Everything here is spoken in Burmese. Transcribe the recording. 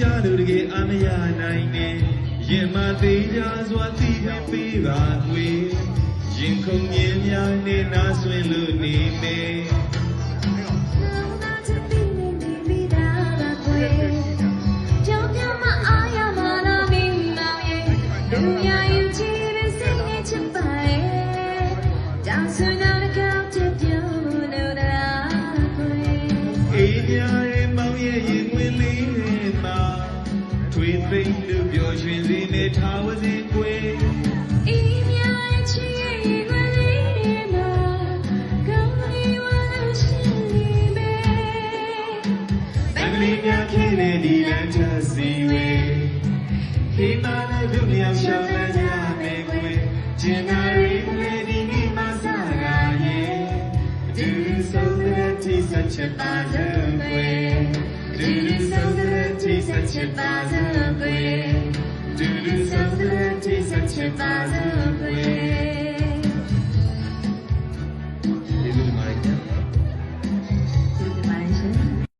ချလို့တကယ်အမရနိုင်နေရင်မသေးကြစွာသိမပေးပါခွေရင်ခုန်မြင်များနေနာဆွေလို့နေမေလူရယူချီပဲစိတ်နဲ့ချစ်ပါရဲ့ Down soon သိမ့်လို့ပျော်ရွှင်စေနေထားဝစဉ်ကွယ်မင်္ဂလိများခင်းနေဒီလမ်းချစီဝေခေမာနဲ့တို့မြောင်ရှောင်းလန်းကြမယ်ကွယ်ကျင်နာရီလေဒီနေ့မှစကားရဲ့ဒူဒူဆုံးတဲ့တိဆက်ချပါစံကွယ်ဒူဒူဆုံးတဲ့တိဆက်ချပါစံကွယ်ဒူဒူဆုံးတဲ့တိဆ က်ချပါစံကွယ်